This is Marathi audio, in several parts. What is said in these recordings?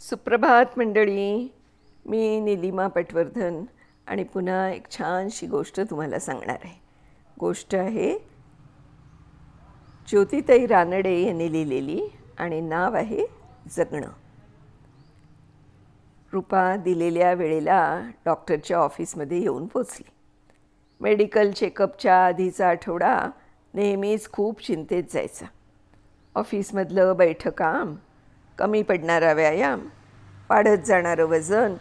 सुप्रभात मंडळी. मी निलिमा पटवर्धन आणि पुन्हा एक छानशी गोष्ट तुम्हाला सांगणार आहे. गोष्ट आहे ज्योतिताई रानडे यांनी लिहिलेली आणि नाव आहे जगणं. रूपा दिलेल्या वेळेला डॉक्टरच्या ऑफिसमध्ये येऊन पोचली. मेडिकल चेकअपच्या आधीचा आठवडा नेहमीच खूप चिंतेत जायचा. ऑफिसमधलं बैठकाम कमी पडणारा व्यायाम वाढत जाणारं वजन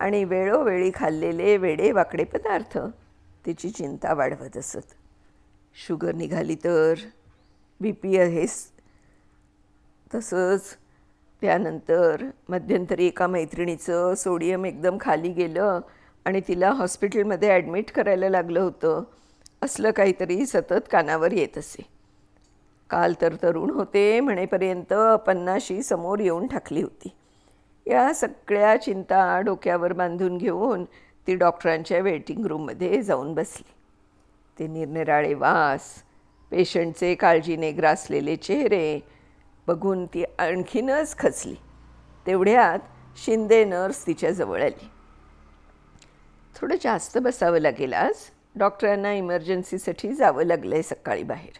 आणि वेळोवेळी खाल्लेले वेडे वाकडे पदार्थ तिची चिंता वाढवत असत. शुगर निघाली तर बी पी हेच तसंच त्यानंतर मध्यंतरी एका मैत्रिणीचं सोडियम एकदम खाली गेलं आणि तिला हॉस्पिटलमध्ये ॲडमिट करायला लागलं होतं. असलं काहीतरी सतत कानावर येत असे. काल तर तरुण होते म्हणेपर्यंत पन्नाशी समोर येऊन ठाकली होती. या सगळ्या चिंता डोक्यावर बांधून घेऊन ती डॉक्टरांच्या वेटिंग रूममध्ये जाऊन बसली. ते निरनिराळे वास पेशंटचे काळजीने ग्रासलेले चेहरे बघून ती आणखीनच खचली. तेवढ्यात शिंदे नर्स तिच्याजवळ आली. थोडं जास्त बसावं लागेल आज? डॉक्टरांना इमर्जन्सीसाठी जावं लागलं आहे सकाळी बाहेर.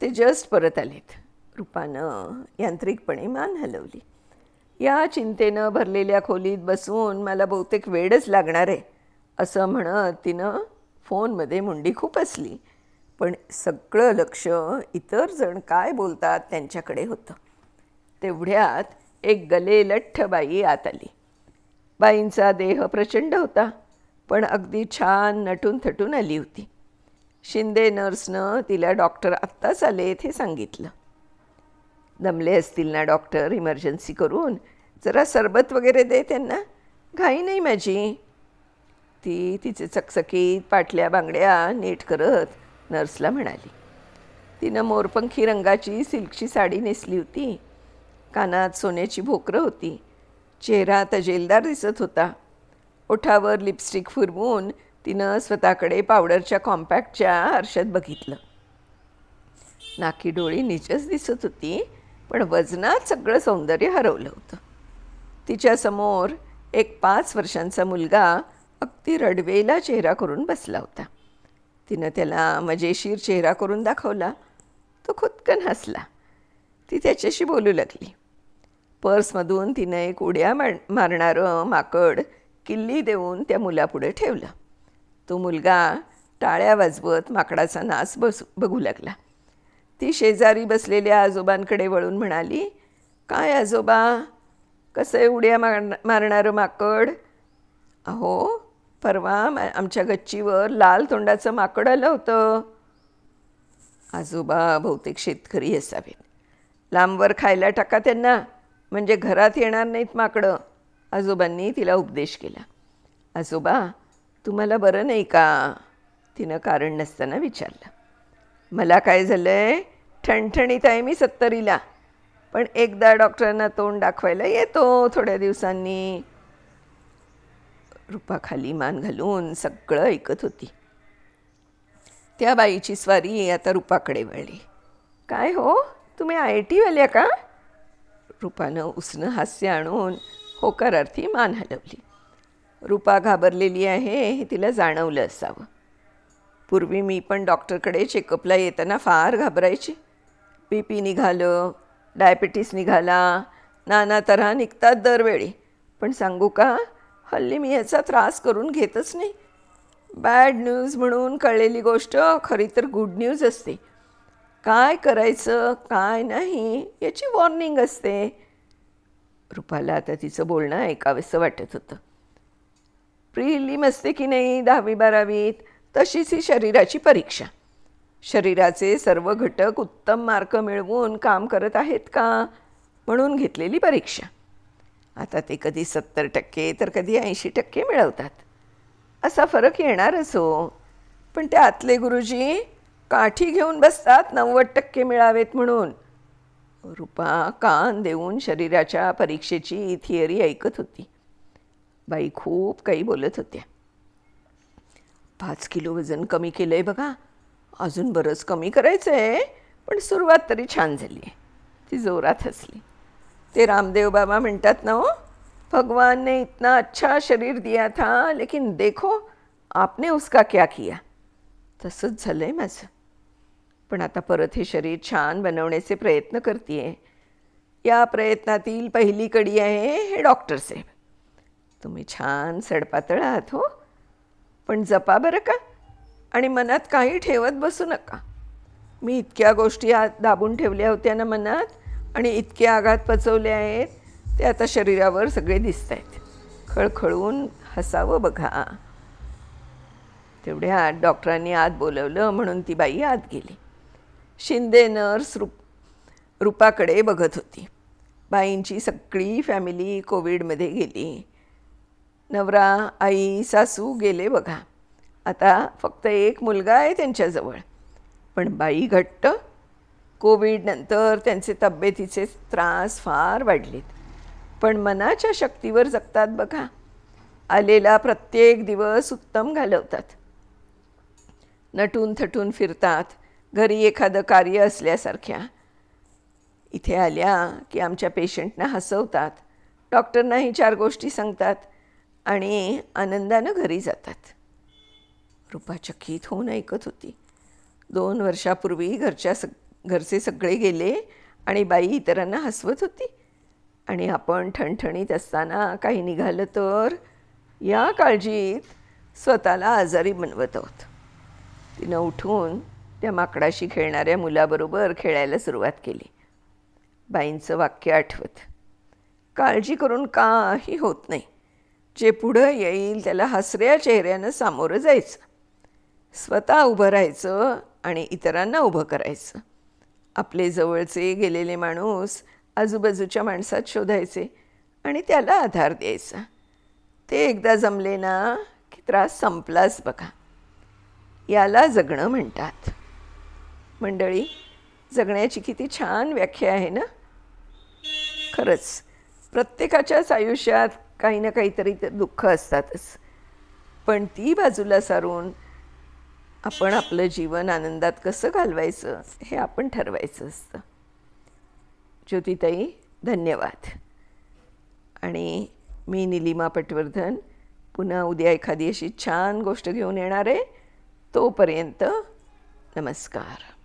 ते जस्ट परत आलेत. रूपानं यांत्रिकपणे मान हलवली. या चिंतेनं भरलेल्या खोलीत बसून मला बहुतेक वेळच लागणार आहे असं म्हणत तिनं फोनमध्ये मुंडी खूप असली. पण सगळं लक्ष इतर जण काय बोलतात त्यांच्याकडे होतं. तेवढ्यात एक गले लठ्ठ बाई आत आली. बाईंचा देह प्रचंड होता पण अगदी छान नटून थटून आली होती. शिंदे नर्सनं तिला डॉक्टर आत्ताच आलेत हे सांगितलं. दमले असतील ना डॉक्टर इमर्जन्सी करून? जरा सरबत वगैरे दे त्यांना. घाई नाही माझी. ती तिचे चकचकीत पाटल्या बांगड्या नीट करत नर्सला म्हणाली. तिनं मोरपंखी रंगाची सिल्कची साडी नेसली होती. कानात सोन्याची भोकरं होती. चेहरा तजेलदार दिसत होता. ओठावर लिपस्टिक फिरवून तिनं स्वतःकडे पावडरच्या कॉम्पॅक्टच्या आरशात बघितलं. नाकी डोळी नीचच दिसत होती पण वजनात सगळं सौंदर्य हरवलं होतं. तिच्यासमोर एक पाच वर्षांचा मुलगा अगदी रडवेला चेहरा करून बसला होता. तिनं त्याला मजेशीर चेहरा करून दाखवला. तो खुदकन हसला. ती त्याच्याशी बोलू लागली. पर्समधून तिनं एक उड्या मार मारणारं माकड किल्ली देऊन त्या मुलापुढे ठेवलं. तो मुलगा टाळ्या वाजवत माकडाचा नाच बस बघू लागला. ती शेजारी बसलेल्या आजोबांकडे वळून म्हणाली काय आजोबा? कसं आहे उड्या मार मारणारं माकड? अहो परवा मा- आमच्या गच्चीवर लाल तोंडाचं माकड आलं होतं. आजोबा बहुतेक शेतकरी असावेत. लांबवर खायला टाका त्यांना म्हणजे घरात येणार नाहीत माकडं. आजोबांनी तिला उपदेश केला. आजोबा तुम्हाला बरं नाही का? तिनं कारण नसताना विचारलं. मला काय झालं आहे ठणठणीत आहे मी सत्तरीला. पण एकदा डॉक्टरांना तोंड दाखवायला येतो थोड्या दिवसांनी. रुपाखाली मान घालून सगळं ऐकत होती. त्या बाईची स्वारी आता रूपाकडे वळली. काय हो? तुम्ही आय टीवाल्या का? रूपानं उसनं हास्य आणून होकारार्थी मान हलवली. रूपा घाबरलेली आहे हे तिला जाणवलं असावं. पूर्वी मी पण डॉक्टरकडे चेकअपला येताना फार घाबरायची. बी पी निघालं डायबिटीस निघाला नाना तऱ्हा निघतात दरवेळी. पण सांगू का हल्ली मी याचा त्रास करून घेतच नाही. बॅड न्यूज म्हणून कळलेली गोष्ट खरी तर गुड न्यूज असते. काय करायचं काय नाही याची वॉर्निंग असते. रुपाला आता तिचं बोलणं ऐकावेसं वाटत होतं. प्रिलिम असते की नाही दहावी बारावीत? तशीच ही शरीराची परीक्षा. शरीराचे सर्व घटक उत्तम मार्क मिळवून काम करत आहेत का? म्हणून घेतलेली परीक्षा. आता ते कधी सत्तर टक्के तर कधी ऐंशी टक्के मिळवतात. असा फरक येणारच हो. पण ते आतले गुरुजी काठी घेऊन बसतात नव्वद टक्के मिळावेत म्हणून. रूपा कान देऊन शरीराच्या परीक्षेची थिअरी ऐकत होती. बाई खूप काही बोलत होत्या. पाच किलो वजन कमी केलं आहे बघा. अजून बरंच कमी करायचं आहे पण सुरुवात तरी छान झाली आहे. ती जोरात हसली. ते रामदेव बाबा म्हणतात ना हो भगवान ने इतना अच्छा शरीर दिया था लेकिन देखो आपने उसका क्या किया? तसंच झालं आहे माझं. पण आता परत हे शरीर छान बनवण्याचे प्रयत्न करते या प्रयत्नातील पहिली कडी आहे हे डॉक्टर साहेब. तुम्ही छान सडपातळ आहात हो. पण जपा बरं का आणि मनात काही ठेवत बसू नका. मी इतक्या गोष्टी आत दाबून ठेवल्या होत्या ना मनात आणि इतके आघात पचवले आहेत ते आता शरीरावर सगळे दिसत आहेत. खळखळून हसावं बघा. तेवढ्या डॉक्टरांनी आत बोलवलं म्हणून ती बाई आत गेली. शिंदे नर्स रूप रूपाकडे बघत होती. बाईंची सगळी फॅमिली कोविडमध्ये गेली. नवरा आई सासू गेले बघा. आता फक्त एक मुलगा आहे त्यांच्याजवळ. पण बाई घट्ट. कोविडनंतर त्यांचे तब्येतीचे त्रास फार वाढलेत. पण मनाच्या शक्तीवर जगतात बघा. आलेला प्रत्येक दिवस उत्तम घालवतात. नटून थटून फिरतात. घरी एखादं कार्य असल्यासारख्या. इथे आल्या की आमच्या पेशंटना हसवतात. डॉक्टरनाही चार गोष्टी सांगतात. आणि आनंदानं घरी जातात. रूपा चकित होऊन ऐकत होती. दोन वर्षापूर्वी घरच्या सग घरचे सगळे गेले आणि बाई इतरांना हसवत होती. आणि आपण ठणठणीत असताना काही निघालं तर या काळजीत स्वतःला आजारी बनवत आहोत. तिनं उठून त्या माकडाशी खेळणाऱ्या मुलाबरोबर खेळायला सुरुवात केली. बाईंचं वाक्य आठवत. काळजी करून काही होत नाही. जे पुढं येईल त्याला हसऱ्या चेहऱ्यानं सामोरं जायचं. स्वतः उभं राहायचं आणि इतरांना उभं करायचं. आपले जवळचे गेलेले माणूस आजूबाजूच्या माणसात शोधायचे आणि त्याला आधार द्यायचा. ते एकदा जमले ना की त्रास संपलाच बघा. याला जगणं म्हणतात. मंडळी जगण्याची किती छान व्याख्या आहे ना? खरंच प्रत्येकाच्याच आयुष्यात काही ना काहीतरी ते दुःख असतातच. पण ती बाजूला सारून आपण आपलं जीवन आनंदात कसं घालवायचं हे आपण ठरवायचं असतं. ज्योतिताई धन्यवाद. आणि मी निलिमा पटवर्धन पुन्हा उद्या एखादी अशी छान गोष्ट घेऊन येणार आहे. तोपर्यंत नमस्कार.